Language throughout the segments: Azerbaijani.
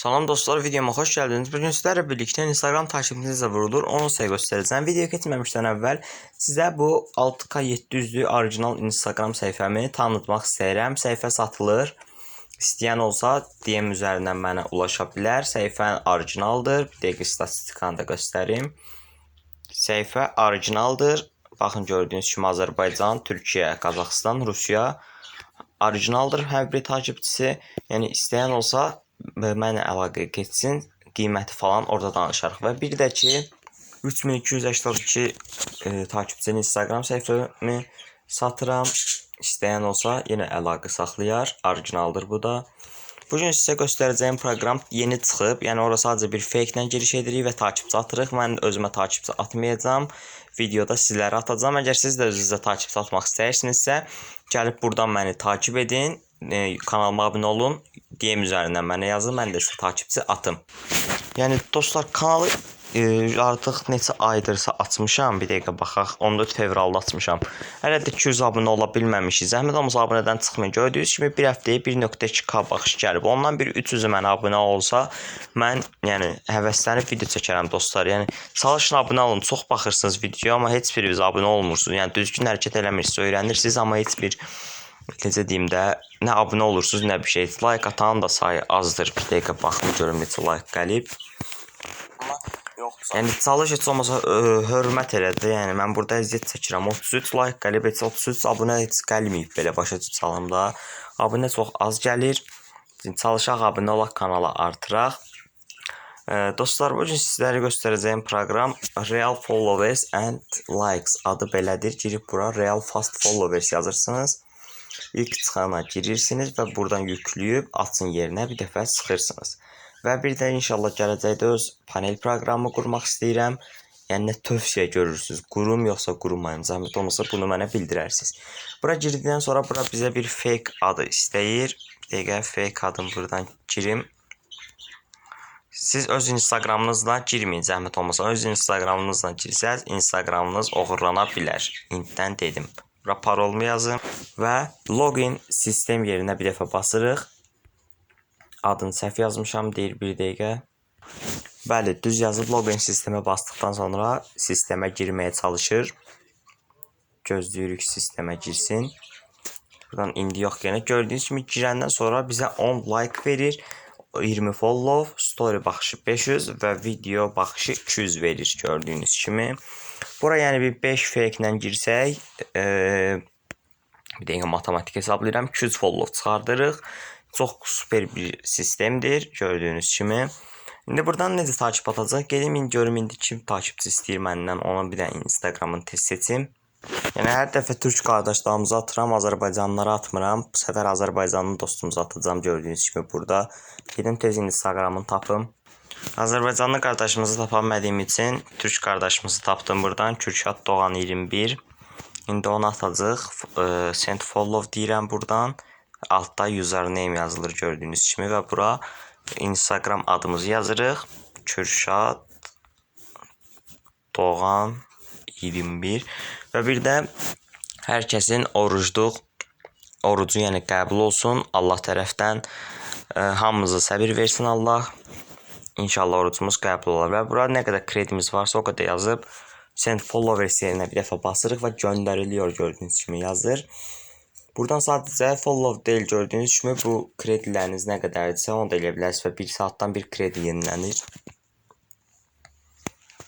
Salam dostlar, videoma xoş gəldiniz. Bugün sizlərlə birlikdə Instagram takipçinizə vurulur. Onu sizə göstərəcəm. Videoya keçməmişdən əvvəl sizə bu 6K 700-lük orijinal Instagram səhifəmi tanıtmaq istəyirəm. Səhifə satılır. İstəyən olsa DM üzərindən mənə ulaşa bilər. Səhifə orijinaldır. Bir dəqiqə statistikanı da göstərim. Səhifə orijinaldır. Baxın gördüyünüz kimi Azərbaycan, Türkiyə, Qazaxıstan, Rusiya orijinaldır hər bir takipçisi. Yəni istəyən olsa və mənlə əlaqəyə keçsin, qiyməti falan orada danışarıq. Və bir də ki 3282 e, takipçinin Instagram səhifəmi satıram. İstəyən olsa yenə əlaqə saxlayar. Orijinaldır bu da. Bu gün sizə göstərəcəyim proqram yeni çıxıb. Yəni ora sadəcə bir fake ilə giriş edirik və takipçi atırıq. Mən özümə takipçi atmayacağam. Videoda sizlərə atacağam. Əgər siz də özünüzə takipçi atmaq istəyirsinizsə, gəlib burdan məni takip edin. E, kanalıma abunə olun. DM üzərindən mənə yazın. Mən də sizə takipçi atım. Yəni dostlar kanalı e, artıq neçə aydırsa açmışam. Bir dəqiqə baxaq. 14 fevralda açmışam. Hələ də 200 abunə ola bilməmişik. Zəhmət olmasa abunədən çıxmayın. Gördüyünüz kimi bir həftəyə 1.2k baxış gəlib. Ondan bir 300-ü mənə abunə olsa, mən yəni həvəslənib video çəkərəm dostlar. Yəni çalışın abunə olun. Çox baxırsınız videoya, amma heç biriniz abunə olmursunuz. Yəni düzgün hərəkət eləmirsiniz, öyrənirsiniz, amma heç bir necə deyim də, nə abunə olursunuz, nə bir şey. Like atan da sayı azdır. Bir dəqiqə baxım görüm neçə like gəlib. Yəni çalış heç olmasa ə, hörmət elədi. Yəni mən burada əziyyət çəkirəm. 33 like gəlib, heç 33 abunə heç gəlməyib belə başa düşsəm də. Abunə çox az gəlir. Çalışaq abunə olaq kanala artıraq. Ə, dostlar, bu gün sizlərə göstərəcəyim proqram Real Followers and Likes adı belədir. Girib bura Real Fast Followers yazırsınız. İlk çıxana girirsiniz və buradan yükləyib açın yerinə bir dəfə sıxırsınız. Və bir də inşallah gələcəkdə öz panel proqramı qurmaq istəyirəm. Yəni nə tövsiyə görürsüz? Qurum yoxsa qurmayım? Zəhmət olmasa bunu mənə bildirərsiniz. Bura girdikdən sonra bura bizə bir fake adı istəyir. Bir dəqiqə fake adım buradan girim. Siz öz Instagramınızla girməyin, zəhmət olmasa. Öz Instagramınızla girsəz, Instagramınız oğurlana bilər. İntdən dedim. Bura parolumu yazın və login sistem yerinə bir dəfə basırıq. Adını səhv yazmışam, deyir bir dəqiqə. Bəli, düz yazıb login sistemə basdıqdan sonra sistemə girməyə çalışır. Gözləyirik sistemə girsin. Buradan indi yox yenə gördüyünüz kimi girəndən sonra bizə 10 like verir. 20 follow, story baxışı 500 və video baxışı 200 verir gördüyünüz kimi. Bura yəni bir 5 fake ilə girsək, e, bir dəqiqə matematik hesablayıram. 200 follow çıxardırıq. Çox super bir sistemdir gördüyünüz kimi. İndi buradan necə takip atacaq? Gedim indi görüm indi kim takipçi istəyir məndən. Ona bir də Instagramın test seçim. Yəni hər dəfə türk qardaşlarımıza atıram, Azərbaycanlılara atmıram. Bu səfər Azərbaycanlı dostumuza atacağam gördüyünüz kimi burada. Gedim tez Instagramını tapım. Azərbaycanlı qardaşımızı tapa bilmədiyim üçün türk qardaşımızı tapdım buradan. Kürşad Doğan 21. İndi onu atacaq. E, send follow deyirəm buradan. Altda username yazılır gördüyünüz kimi və bura Instagram adımızı yazırıq. Kürşad Doğan 21 və bir də hər kəsin orucluq orucu yəni qəbul olsun Allah tərəfdən. E, hamımıza səbir versin Allah. İnşallah orucumuz qəbul olar və bura nə qədər kredimiz varsa o qədər yazıb send followers yerinə bir dəfə basırıq və göndəriliyor gördüyünüz kimi yazır. Buradan sadəcə follow deyil gördüyünüz kimi bu krediləriniz nə qədərdirsə onu da eləyə bilərsiniz və 1 saatdan bir kredi yenilənir.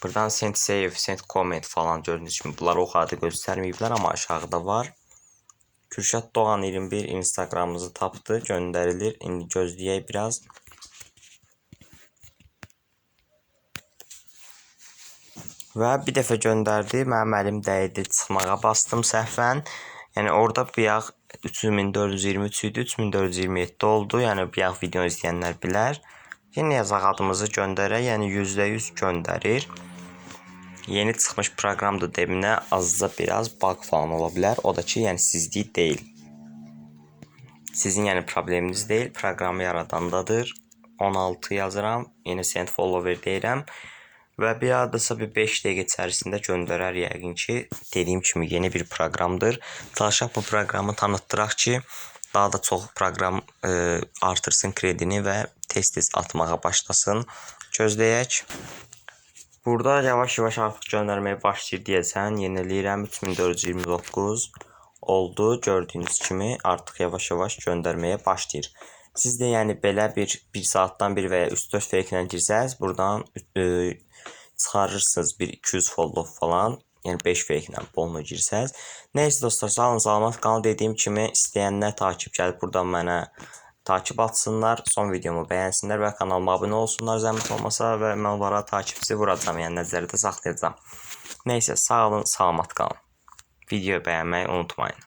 Buradan send save, send comment falan gördüyünüz kimi bunlar o xadı göstərməyiblər amma aşağıda var. Kürşad Doğan 21 Instagramımızı tapdı, göndərilir. İndi gözləyək biraz. Və bir dəfə göndərdi. Mənim əlim dəydi, çıxmağa bastım səhvən. Yəni orada bayaq 3423 idi, 3427 oldu. Yəni bayaq video izləyənlər bilər. Yenə yazaq adımızı göndərək, yəni %100 göndərir. Yeni çıxmış proqramdır deminə azca biraz bug falan ola bilər. O da ki, yəni sizlik deyil. Sizin yəni probleminiz deyil, proqramı yaradandadır. 16 yazıram, yeni send follower deyirəm və bir hardasa bir 5 dəqiqə içərisində göndərər yəqin ki, dediyim kimi yeni bir proqramdır. Çalışaq bu proqramı tanıtdıraq ki, daha da çox proqram e, artırsın kredini və tez-tez atmağa başlasın. Gözləyək. Burada yavaş-yavaş artıq göndərməyə başlayır deyəsən. Yeniləyirəm 3429 oldu. Gördüyünüz kimi artıq yavaş-yavaş göndərməyə başlayır. Siz də yəni belə bir 1 saatdan 1 və ya 3-4 fake ilə girsəz, buradan e, çıxarırsınız bir 200 follow falan. Yəni 5 fake ilə bonla girsəz. Nəysə dostlar, sağ olun, salamat qalın. Dediyim kimi istəyənlər takip gəlib buradan mənə takip atsınlar, son videomu bəyənsinlər və kanalıma abunə olsunlar zəhmət olmasa və mən onlara takipçi vuracam, yəni nəzərdə saxlayacağam. Nəysə, sağ olun, salamat qalın. Videoyu bəyənməyi unutmayın.